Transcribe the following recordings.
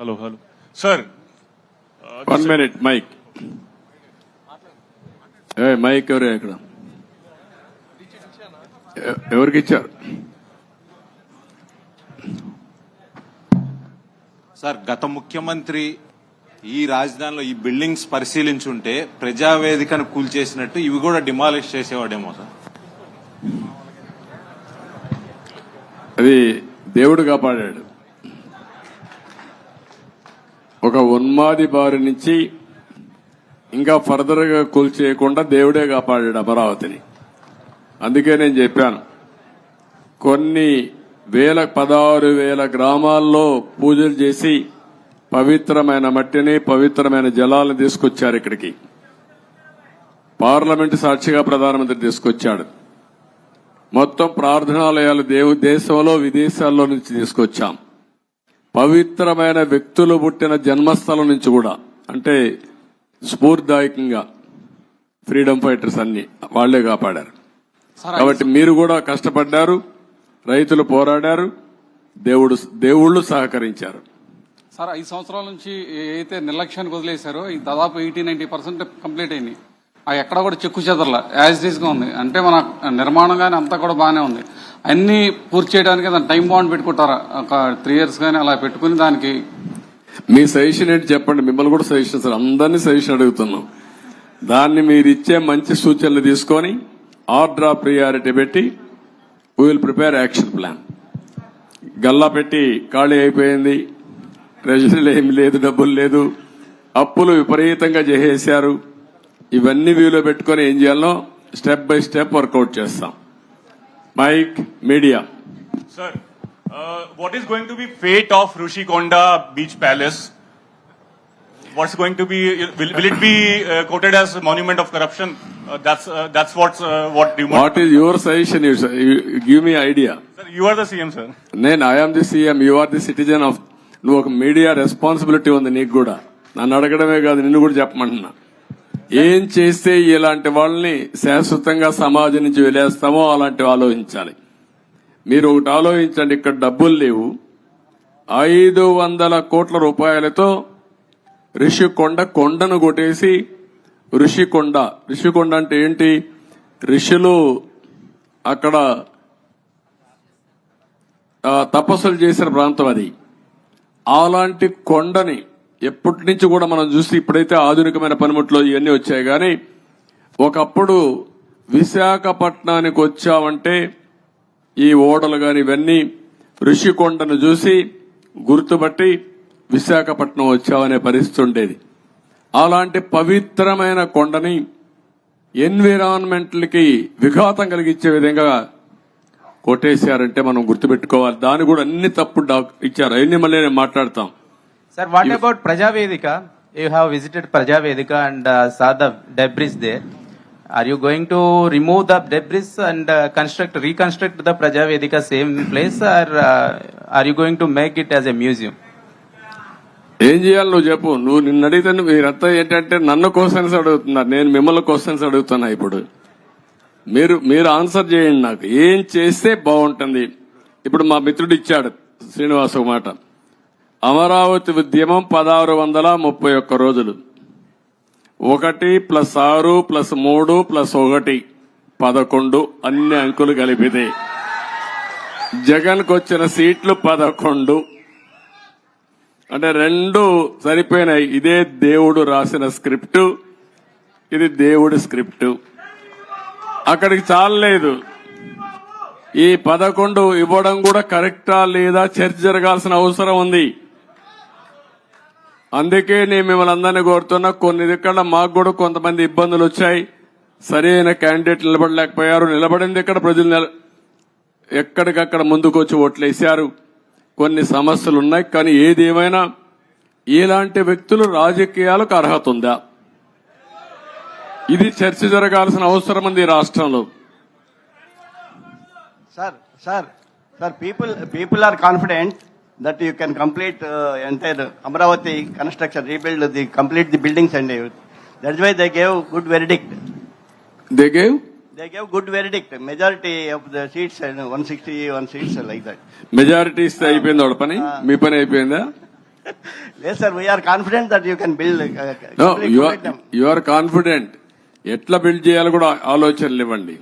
Hello hello. Sir one minute mike. ఏ mike ఎవరు ఇక్కడ? ఎవరికి ఇచ్చారు? సార్ గత ముఖ్యమంత్రి ఈ రాజధానిలో ఈ బిల్డింగ్స్ పరిశీలించుంటే ప్రజావేదికను కూల్చేసినట్టు ఇవి కూడా డిమాలిష్ చేసేవాడేమో సార్. అది దేవుడు కాపాడాడు. ఒక ఉన్మాది బారి నుంచి ఇంకా ఫర్దర్గా కూల్చేయకుండా దేవుడే కాపాడాడు అమరావతిని. అందుకే నేను చెప్పాను కొన్ని వేల పదహారు వేల గ్రామాల్లో పూజలు చేసి పవిత్రమైన మట్టిని పవిత్రమైన జలాలను తీసుకొచ్చారు ఇక్కడికి. పార్లమెంటు సాక్షిగా ప్రధానమంత్రి తీసుకొచ్చాడు. మొత్తం ప్రార్థనాలయాలు దేవు దేశంలో విదేశాల్లో నుంచి తీసుకొచ్చాం. పవిత్రమైన వ్యక్తులు పుట్టిన జన్మస్థలం నుంచి కూడా అంటే స్ఫూర్తిదాయకంగా ఫ్రీడమ్ ఫైటర్స్ అన్ని వాళ్ళే కాపాడారు. కాబట్టి మీరు కూడా కష్టపడ్డారు రైతులు పోరాడారు దేవుడు దేవుళ్ళు సహకరించారు. సార్ ఐదు సంవత్సరాల నుంచి అయితే నిర్లక్ష్యానికి వదిలేశారో ఈ దాదాపు ఎయిటీ నైన్టీ పర్సెంట్ కంప్లీట్ అయింది. ఎక్కడ కూడా చెక్కు చెదరల. యాజ్ ఇట్గా ఉంది. అంటే మన నిర్మాణం కానీ అంతా కూడా బాగానే ఉంది. అన్ని పూర్తి చేయడానికి దాని టైం బాండ్ పెట్టుకుంటారా? ఒక త్రీ ఇయర్స్ కానీ అలా పెట్టుకుని దానికి మీ సజెషన్ ఏంటి చెప్పండి? మిమ్మల్ని కూడా సజెషన్ సార్ అందరినీ సజెషన్ అడుగుతున్నాం. దాన్ని మీరు ఇచ్చే మంచి సూచనలు తీసుకొని ఆర్డర్ ఆఫ్ ప్రియారిటీ పెట్టి we will prepare action plan Galla పెట్టి ఖాళీ అయిపోయింది. ట్రెజరీలో ఏమి లేదు డబ్బులు లేదు. అప్పులు విపరీతంగా చేసేశారు ఇవన్నీ వ్యూలో పెట్టుకొని ఏం చేయాలో step by step work out చేస్తాం mike media uh, what is going to be fate of Rushikonda Beach Palace? What's going to be? Will, will it be uh, quoted as monument of corruption? Uh, that's uh, that's what's uh, what you want. What is your suggestion give me idea Sir, you are the CM, sir. నేను I am the CM you are the citizen of నువ్వు ఒక media responsibility ఉంది నీకు కూడా నన్ను అడగడమే కాదు నిన్ను కూడా చెప్పమంటున్నా ఏం చేస్తే ఇలాంటి వాళ్ళని శాశ్వతంగా సమాజం నుంచి వెళ్ళేస్తామో అలాంటివి ఆలోచించాలి. మీరు ఒకటి ఆలోచించండి ఇక్కడ డబ్బులు లేవు. ఐదు వందల కోట్ల రూపాయలతో రిషికొండ కొండను కొట్టేసి ఋషికొండ ఋషికొండ అంటే ఏంటి? ఋషులు అక్కడ తపస్సులు చేసిన ప్రాంతం అది. అలాంటి కొండని ఎప్పటి నుంచి కూడా మనం చూసి ఇప్పుడైతే ఆధునికమైన పనిముట్లు ఇవన్నీ వచ్చాయి. కానీ ఒకప్పుడు విశాఖపట్నానికి వచ్చామంటే ఈ ఓడలు కానీ ఇవన్నీ ఋషికొండను చూసి గుర్తుపట్టి విశాఖపట్నం వచ్చామనే పరిస్థితి ఉండేది. అలాంటి పవిత్రమైన కొండని ఎన్విరాన్మెంట్లకి విఘాతం కలిగించే విధంగా కొట్టేశారంటే మనం గుర్తుపెట్టుకోవాలి. దాని కూడా అన్ని తప్పు ఇచ్చారు. అవన్నీ మళ్ళీ నేను మాట్లాడతాం. Prajavedika? You have visited Prajavedika and uh, saw the debris there. Are you going to remove the debris and uh, construct, reconstruct the Prajavedika same place, or uh, are you going to make it as a museum? ఏం చేయాలి నువ్వు చెప్పు నువ్వు నిన్ను అడిగితే మీరంతా ఏంటంటే నన్ను క్వశ్చన్స్ అడుగుతున్నారు నేను మిమ్మల్ని క్వశ్చన్స్ అడుగుతున్నా ఇప్పుడు మీరు మీరు ఆన్సర్ చేయండి నాకు ఏం చేస్తే బాగుంటుంది ఇప్పుడు మా మిత్రుడు ఇచ్చాడు శ్రీనివాస్ ఒక మాట అమరావతి ఉద్యమం పదహారు వందల ముప్పై ఒక్క రోజులు. ఒకటి ప్లస్ ఆరు ప్లస్ మూడు ప్లస్ ఒకటి పదకొండు అన్ని అంకులు కలిపితే. జగన్కు వచ్చిన సీట్లు పదకొండు. అంటే రెండు సరిపోయినాయి. ఇదే దేవుడు రాసిన స్క్రిప్ట్ ఇది దేవుడి స్క్రిప్ట్. అక్కడికి చాలలేదు. ఈ పదకొండు ఇవ్వడం కూడా కరెక్టా లేదా చర్చ జరగాల్సిన అవసరం ఉంది. అందుకే నేను మిమ్మల్ని అందరినీ కోరుతున్నా కొన్ని ఇక్కడ మాకు కూడా కొంతమంది ఇబ్బందులు వచ్చాయి. సరైన క్యాండిడేట్ నిలబడలేకపోయారు. నిలబడింది ఇక్కడ ప్రజలు ఎక్కడికక్కడ ముందుకు వచ్చి ఓట్లేశారు. కొన్ని సమస్యలు ఉన్నాయి కానీ ఏది ఏమైనా ఇలాంటి వ్యక్తులు రాజకీయాలకు అర్హత ఉందా? ఇది చర్చ జరగాల్సిన అవసరం ఉంది ఈ రాష్ట్రంలో. Sir sir sir people people are confident that you can complete uh, entire Amravati construction, rebuild the, complete the buildings and everything. That's why they gave good verdict. They gave They gave good verdict, majority of the seats and 161 seats like that. Majority ఇస్తే అయిపోయింది వాడి పని మీ పని అయిపోయిందా Yes, sir, we are confident that you can build. uh, no complete you them. You are confident ఎట్లా build చేయాలో కూడా ఆలోచనలు ఇవ్వండి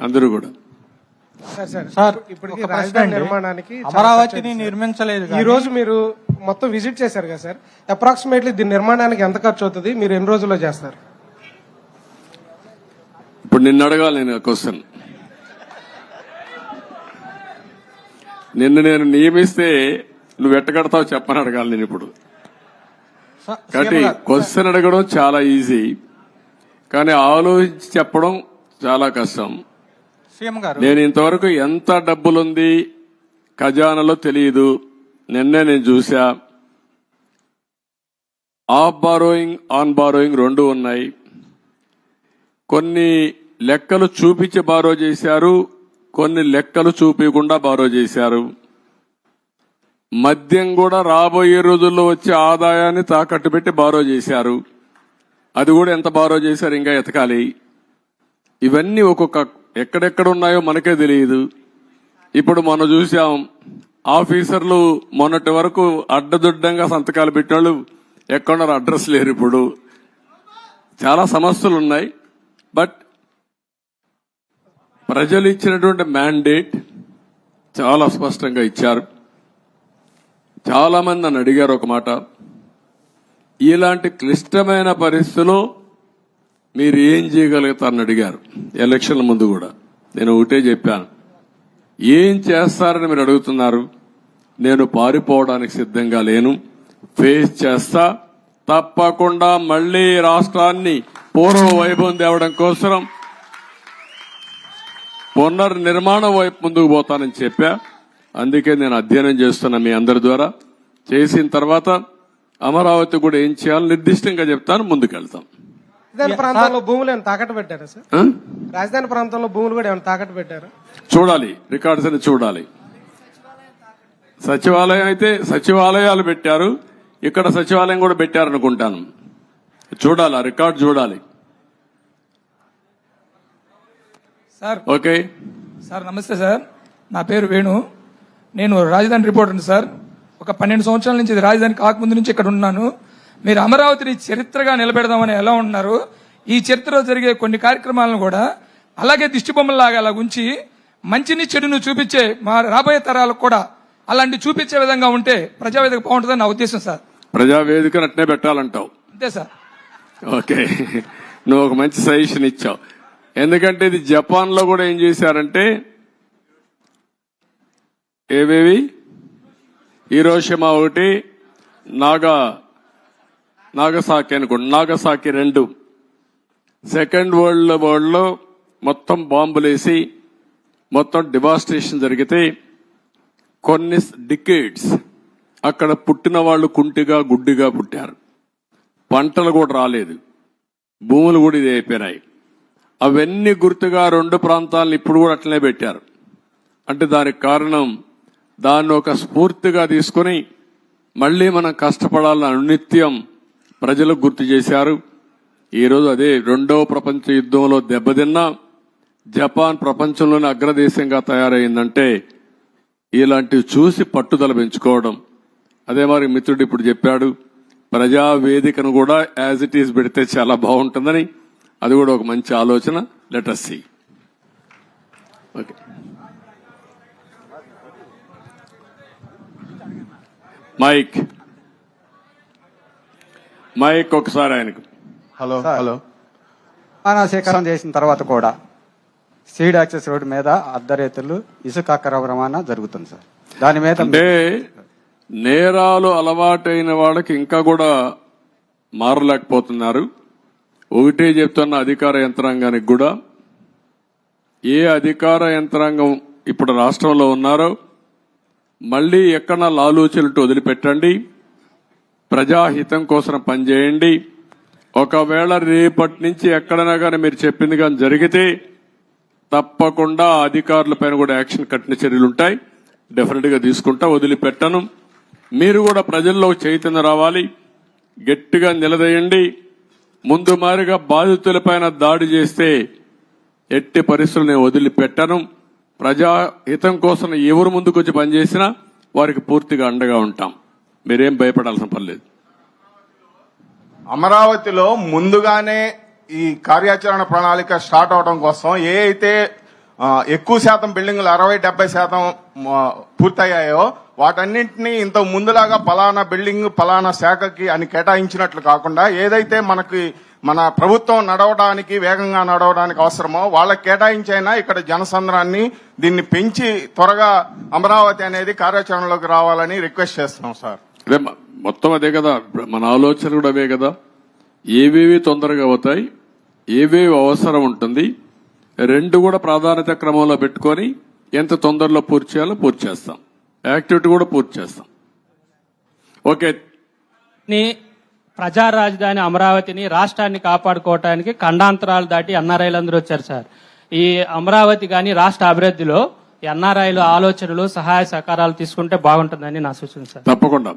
అందరూ కూడా సార్ రాజధాని అండి. నిర్మాణానికి చాలా అమరావతిని. నిర్మించలేదు ఈ రోజు మీరు మొత్తం విజిట్ చేశారు కదా సార్. అప్రాక్సిమేట్లీ దీని నిర్మాణానికి ఎంత ఖర్చు అవుతుంది? మీరు ఎన్ని రోజుల్లో చేస్తారు? ఇప్పుడు నిన్ను అడగాలి నేను క్వశ్చన్ నిన్ను నేను నియమిస్తే నువ్వు ఎట్టగడతావు చెప్పని అడగాలి నేను ఇప్పుడు. కాబట్టి క్వశ్చన్ అడగడం చాలా ఈజీ కానీ ఆలోచించి చెప్పడం చాలా కష్టం. నేను ఇంతవరకు ఎంత డబ్బులుంది ఖజానాలో తెలియదు నిన్నే నేను చూసా ఆఫ్ బారోయింగ్ ఆన్ బారోయింగ్ రెండు ఉన్నాయి. కొన్ని లెక్కలు చూపించి బారో చేశారు కొన్ని లెక్కలు చూపించకుండా బారో చేశారు. మద్యం కూడా రాబోయే రోజుల్లో వచ్చే ఆదాయాన్ని తాకట్టు పెట్టి బారో చేశారు. అది కూడా ఎంత బారో చేశారు ఇంకా ఎతకాలి. ఇవన్నీ ఒక్కొక్క ఎక్కడెక్కడ ఉన్నాయో మనకే తెలియదు. ఇప్పుడు మనం చూసాం ఆఫీసర్లు మొన్నటి వరకు అడ్డదుడ్డంగా సంతకాలు పెట్టిన ఎక్కడున్నారు అడ్రస్ లేరు ఇప్పుడు. చాలా సమస్యలు ఉన్నాయి బట్ ప్రజలు ఇచ్చినటువంటి మ్యాండేట్ చాలా స్పష్టంగా ఇచ్చారు. చాలా మంది నన్ను అడిగారు ఒక మాట. ఇలాంటి క్లిష్టమైన పరిస్థితుల్లో మీరు ఏం చేయగలుగుతారని అడిగారు. ఎలక్షన్ల ముందు కూడా. నేను ఒకటే చెప్పాను. ఏం చేస్తారని మీరు అడుగుతున్నారు? నేను పారిపోవడానికి సిద్ధంగా లేను. ఫేస్ చేస్తా. తప్పకుండా మళ్ళీ రాష్ట్రాన్ని పూర్వ వైభవం తేవడం కోసం పునర్నిర్మాణం వైపు ముందుకు పోతానని చెప్పా. అందుకే నేను అధ్యయనం చేస్తున్నా మీ అందరి ద్వారా. చేసిన తర్వాత అమరావతి కూడా ఏం చేయాలో నిర్దిష్టంగా చెప్తాను. ముందుకెళ్తాం. రాజధాని ప్రాంతంలో భూములు ఏమైనా తాకట్టు పెట్టారా సార్? రాజధాని ప్రాంతంలో భూములు కూడా ఏమైనా తాకట్టు పెట్టారా? చూడాలి రికార్డ్స్ అని చూడాలి. సచివాలయం అయితే సచివాలయాలు పెట్టారు ఇక్కడ సచివాలయం కూడా పెట్టారనుకుంటాను. చూడాలి ఆ రికార్డ్ చూడాలి. సార్. ఓకే. సార్ నమస్తే సార్. నా పేరు వేణు. నేను రాజధాని రిపోర్టర్ సార్. ఒక పన్నెండు సంవత్సరాల నుంచి రాజధాని కాకముందు నుంచి ఇక్కడ ఉన్నాను. మీరు అమరావతిని చరిత్రగా నిలబెడదామని ఎలా ఉన్నారు ఈ చరిత్రలో జరిగే కొన్ని కార్యక్రమాలను కూడా అలాగే దిష్టి బొమ్మలాగా అలా ఉంచి మంచిని చెడును చూపించే మా రాబోయే తరాలకు కూడా అలాంటి చూపించే విధంగా ఉంటే ప్రజావేదిక బాగుంటుందని నా ఉద్దేశం సార్. ప్రజావేదికను అట్నే పెట్టాలంటావు. అంతే సార్. ఓకే. నువ్వు ఒక మంచి సజెషన్ ఇచ్చావు. ఎందుకంటే ఇది జపాన్లో కూడా ఏం చేశారంటే ఏవేవి? హీరోషిమా ఒకటి నాగా నాగసాకి అనుకోండి నాగసాకి రెండు. సెకండ్ వరల్డ్ వరల్డ్లో మొత్తం బాంబులేసి మొత్తం డివాస్టేషన్ జరిగితే కొన్ని డికేడ్స్ అక్కడ పుట్టిన వాళ్ళు కుంటిగా గుడ్డిగా పుట్టారు. పంటలు కూడా రాలేదు. భూములు కూడా ఇది అయిపోయినాయి. అవన్నీ గుర్తుగా రెండు ప్రాంతాలను ఇప్పుడు కూడా అట్లనే పెట్టారు. అంటే దానికి కారణం దాన్ని ఒక స్ఫూర్తిగా తీసుకుని మళ్ళీ మనం కష్టపడాలని అనునిత్యం ప్రజలకు గుర్తు చేశారు. ఈరోజు అదే రెండవ ప్రపంచ యుద్ధంలో దెబ్బతిన్న జపాన్ ప్రపంచంలోని అగ్రదేశంగా తయారైందంటే ఇలాంటివి చూసి పట్టుదల పెంచుకోవడం. అదే మరి మిత్రుడు ఇప్పుడు చెప్పాడు ప్రజా వేదికను కూడా యాజ్ ఇట్ ఈస్ పెడితే చాలా బాగుంటుందని. అది కూడా ఒక మంచి ఆలోచన. Letter C okay mike mike ఒకసారి ఆయనకు. Hello hello. సేకరణ చేసిన తర్వాత కూడా సీడ్ యాక్సెస్ రోడ్డు మీద అర్ధరేతులు ఇసుక అక్కర రవాణా జరుగుతుంది సార్. దాని మీద అంటే నేరాలు అలవాటైన వాళ్ళకి ఇంకా కూడా మారలేకపోతున్నారు. ఒకటే చెప్తున్న అధికార యంత్రాంగానికి కూడా. ఏ అధికార యంత్రాంగం ఇప్పుడు రాష్ట్రంలో ఉన్నారో మళ్ళీ ఎక్కడ లాలూచలటు వదిలిపెట్టండి. ప్రజాహితం కోసం పనిచేయండి. ఒకవేళ రేపటి నుంచి ఎక్కడైనా కానీ మీరు చెప్పింది కానీ జరిగితే తప్పకుండా అధికారుల పైన కూడా యాక్షన్ కఠిన చర్యలు ఉంటాయి డెఫినెట్గా తీసుకుంటా వదిలిపెట్టను. మీరు కూడా ప్రజల్లో చైతన్యం రావాలి. గట్టిగా నిలదీయండి. ముందు మారిగా బాధితులపైన దాడి చేస్తే ఎట్టి పరిస్థితులు నేను వదిలిపెట్టను. ప్రజా హితం కోసం ఎవరు ముందుకొచ్చి పనిచేసినా వారికి పూర్తిగా అండగా ఉంటాం. మీరేం భయపడాల్సిన పని లేదు. అమరావతిలో ముందుగానే ఈ కార్యాచరణ ప్రణాళిక స్టార్ట్ అవడం కోసం ఏ అయితే ఎక్కువ శాతం బిల్డింగ్లు అరవై డెబ్బై శాతం పూర్తయ్యాయో వాటన్నింటినీ ఇంత ముందులాగా పలానా బిల్డింగ్ పలానా శాఖకి అని కేటాయించినట్లు కాకుండా ఏదైతే మనకి మన ప్రభుత్వం నడవడానికి వేగంగా నడవడానికి అవసరమో వాళ్ళకి కేటాయించైనా ఇక్కడ జనసంద్రాన్ని దీన్ని పెంచి త్వరగా అమరావతి అనేది కార్యాచరణలోకి రావాలని రిక్వెస్ట్ చేస్తున్నాం సార్. అదే మొత్తం అదే కదా. మన ఆలోచన కూడా అవే కదా. ఏవేవి తొందరగా అవుతాయి ఏవేవి అవసరం ఉంటుంది రెండు కూడా ప్రాధాన్యత క్రమంలో పెట్టుకొని ఎంత తొందరలో పూర్తి చేయాలో పూర్తి చేస్తాం. యాక్టివిటీ కూడా పూర్తి చేస్తాం. ఓకే. ని ప్రజా రాజధాని అమరావతిని రాష్ట్రాన్ని కాపాడుకోవటానికి ఖండాంతరాలు దాటి ఎన్ఆర్ఐలందరూ వచ్చారు సార్. ఈ అమరావతి కానీ రాష్ట్ర అభివృద్ధిలో ఎన్ఆర్ఐలు ఆలోచనలు సహాయ సహకారాలు తీసుకుంటే బాగుంటుందని నా సూచన సార్. తప్పకుండా.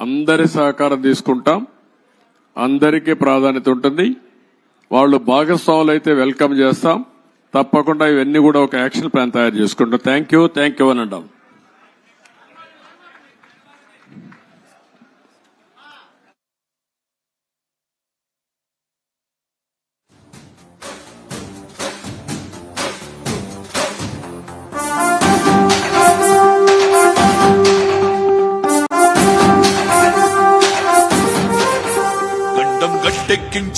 అందరి సహకారం తీసుకుంటాం. అందరికీ ప్రాధాన్యత ఉంటుంది. వాళ్ళు భాగస్వాములు అయితే వెల్కమ్ చేస్తాం. తప్పకుండా ఇవన్నీ కూడా ఒక యాక్షన్ ప్లాన్ తయారు చేసుకుంటాం. Thank you. థ్యాంక్ యూ అని అంటాం.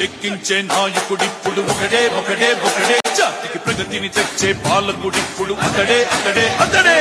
గడ్డెక్కించే నాయకుడిప్పుడు ఒకడే ఒకడే ఒకడే. జాతికి ప్రగతిని తెచ్చే పాలకుడిప్పుడు అతడే అతడే అతడే.